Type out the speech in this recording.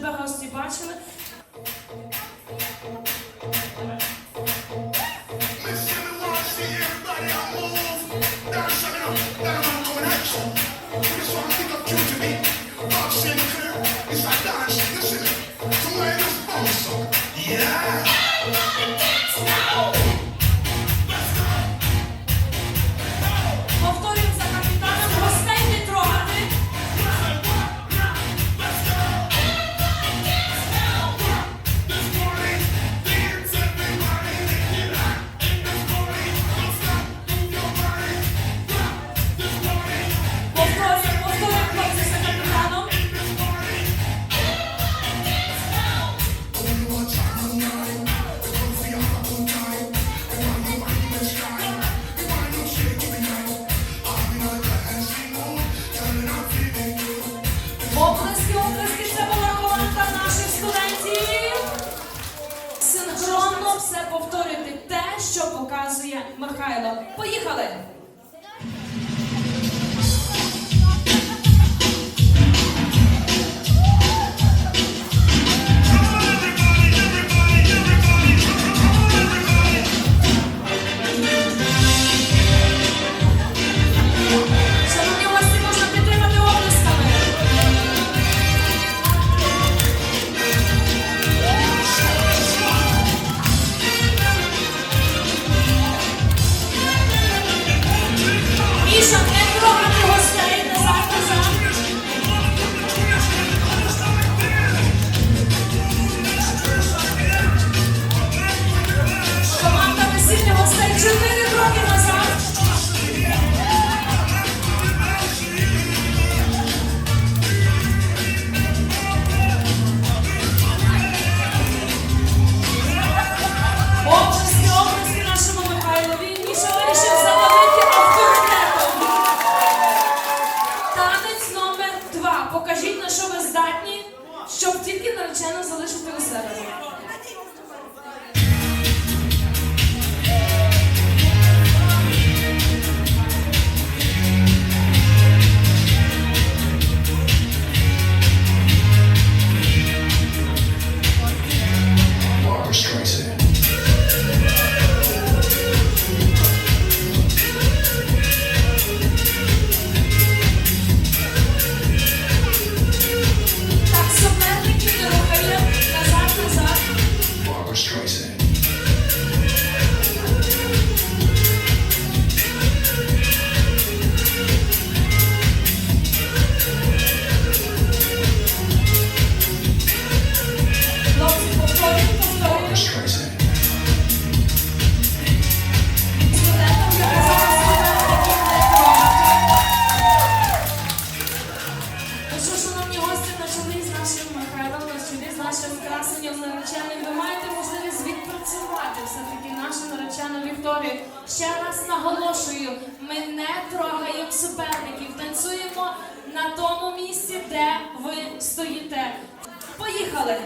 тебе гості бачили, синхронно все повторити те, що показує Михайло. Поїхали! Львові. Ще раз наголошую: ми не трогаємо суперників, танцюємо на тому місці, де ви стоїте. Поїхали!